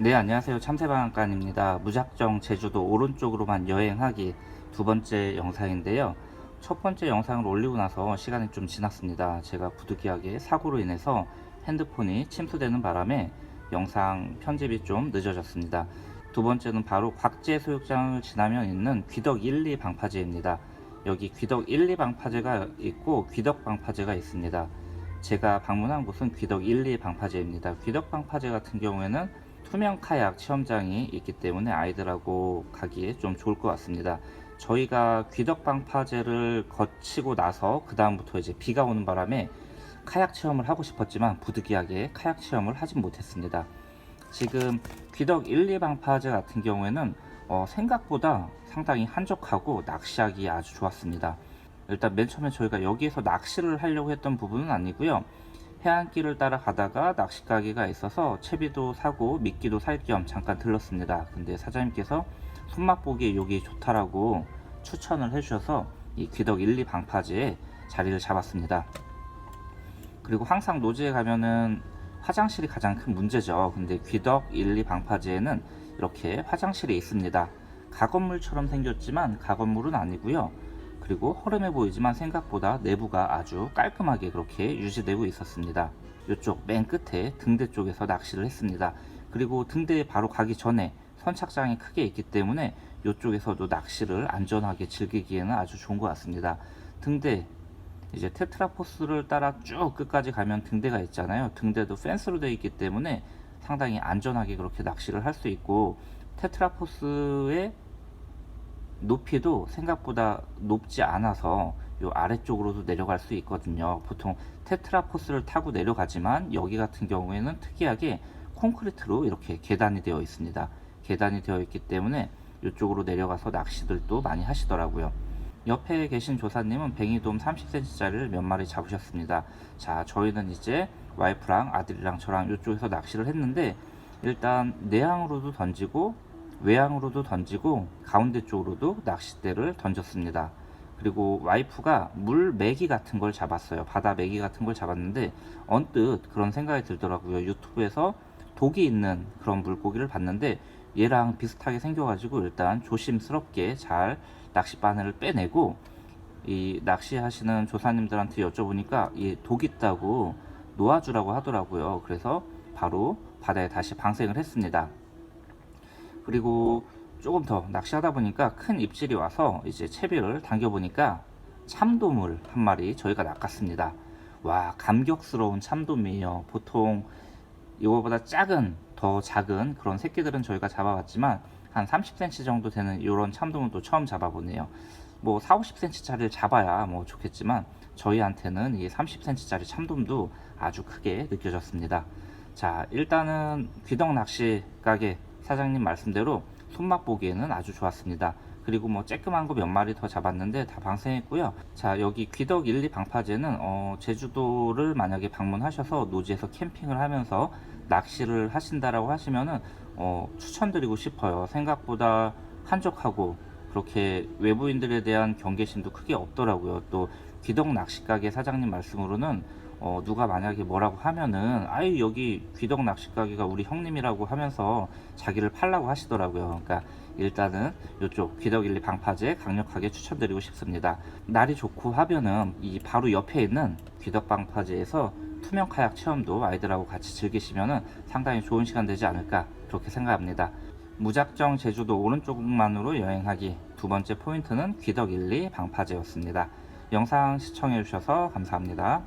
네, 안녕하세요. 참새방앗간입니다. 무작정 제주도 오른쪽으로만 여행하기 두 번째 영상인데요. 첫 번째 영상을 올리고 나서 시간이 좀 지났습니다. 제가 부득이하게 사고로 인해서 핸드폰이 침수되는 바람에 영상 편집이 좀 늦어졌습니다. 두 번째는 바로 곽제 소육장을 지나면 있는 귀덕 1, 2 방파제입니다. 여기 귀덕 1, 2 방파제가 있고 귀덕 방파제가 있습니다. 제가 방문한 곳은 귀덕 1, 2 방파제입니다. 귀덕 방파제 같은 경우에는 투명 카약 체험장이 있기 때문에 아이들하고 가기에 좀 좋을 것 같습니다. 저희가 귀덕 방파제를 거치고 나서 그 다음부터 이제 비가 오는 바람에 카약 체험을 하고 싶었지만 부득이하게 카약 체험을 하진 못했습니다. 지금 귀덕 1, 2 방파제 같은 경우에는 어, 생각보다 상당히 한적하고 낚시하기 아주 좋았습니다. 일단 맨 처음에 저희가 여기에서 낚시를 하려고 했던 부분은 아니고요. 해안길을 따라 가다가 낚시 가게가 있어서 채비도 사고 미끼도 살 겸 잠깐 들렀습니다. 근데 사장님께서 손맛 보기에 여기 좋다라고 추천을 해주셔서 이 귀덕 1, 2 방파제에 자리를 잡았습니다. 그리고 항상 노지에 가면은 화장실이 가장 큰 문제죠. 근데 귀덕 1, 2 방파제에는 이렇게 화장실이 있습니다. 가건물처럼 생겼지만 가건물은 아니고요. 그리고 허름해 보이지만 생각보다 내부가 아주 깔끔하게 그렇게 유지되고 있었습니다. 이쪽 맨 끝에 등대 쪽에서 낚시를 했습니다. 그리고 등대에 바로 가기 전에 선착장이 크게 있기 때문에 이쪽에서도 낚시를 안전하게 즐기기에는 아주 좋은 것 같습니다. 등대 이제 테트라포스를 따라 쭉 끝까지 가면 등대가 있잖아요. 등대도 펜스로 되어 있기 때문에 상당히 안전하게 그렇게 낚시를 할 수 있고 테트라포스의 높이도 생각보다 높지 않아서 요 아래쪽으로도 내려갈 수 있거든요. 보통 테트라포스를 타고 내려가지만 여기 같은 경우에는 특이하게 콘크리트로 이렇게 계단이 되어 있습니다. 계단이 되어 있기 때문에 이쪽으로 내려가서 낚시들도 많이 하시더라고요. 옆에 계신 조사님은 뱅이돔 30cm짜리를 몇 마리 잡으셨습니다. 자, 저희는 이제 와이프랑 아들이랑 저랑 이쪽에서 낚시를 했는데 일단 내항으로도 던지고 외항으로도 던지고 가운데 쪽으로도 낚싯대를 던졌습니다. 그리고 와이프가 물 메기 같은 걸 잡았어요. 바다 메기 같은 걸 잡았는데 언뜻 그런 생각이 들더라고요. 유튜브에서 독이 있는 그런 물고기를 봤는데 얘랑 비슷하게 생겨가지고 일단 조심스럽게 잘 낚시 바늘을 빼내고 이 낚시하시는 조사님들한테 여쭤보니까 이독 있다고 놓아주라고 하더라고요. 그래서 바로 바다에 다시 방생을 했습니다. 그리고 조금 더 낚시하다 보니까 큰 입질이 와서 이제 채비를 당겨 보니까 참돔을 한 마리 저희가 낚았습니다. 와 감격스러운 참돔이에요. 보통 이거보다 작은 더 작은 그런 새끼들은 저희가 잡아봤지만 한 30cm 정도 되는 이런 참돔은 또 처음 잡아보네요. 뭐 4, 50cm짜리를 잡아야 뭐 좋겠지만 저희한테는 이 30cm짜리 참돔도 아주 크게 느껴졌습니다. 자 일단은 귀덕 낚시 가게 사장님 말씀대로 손맛 보기에는 아주 좋았습니다. 그리고 뭐 쬐끔한 거 몇 마리 더 잡았는데 다 방생했고요. 자 여기 귀덕 1, 2 방파제는 어, 제주도를 만약에 방문하셔서 노지에서 캠핑을 하면서 낚시를 하신다라고 하시면은 어, 추천드리고 싶어요. 생각보다 한적하고 그렇게 외부인들에 대한 경계심도 크게 없더라고요. 또 귀덕 낚시 가게 사장님 말씀으로는 어, 누가 만약에 뭐라고 하면은 아유 여기 귀덕 낚시 가게가 우리 형님이라고 하면서 자기를 팔라고 하시더라고요. 그러니까 일단은 이쪽 귀덕 1, 2 방파제 강력하게 추천드리고 싶습니다. 날이 좋고 하면은 이 바로 옆에 있는 귀덕 방파제에서 투명 카약 체험도 아이들하고 같이 즐기시면은 상당히 좋은 시간 되지 않을까 그렇게 생각합니다. 무작정 제주도 오른쪽만으로 여행하기 두 번째 포인트는 귀덕 1, 2 방파제였습니다. 영상 시청해 주셔서 감사합니다.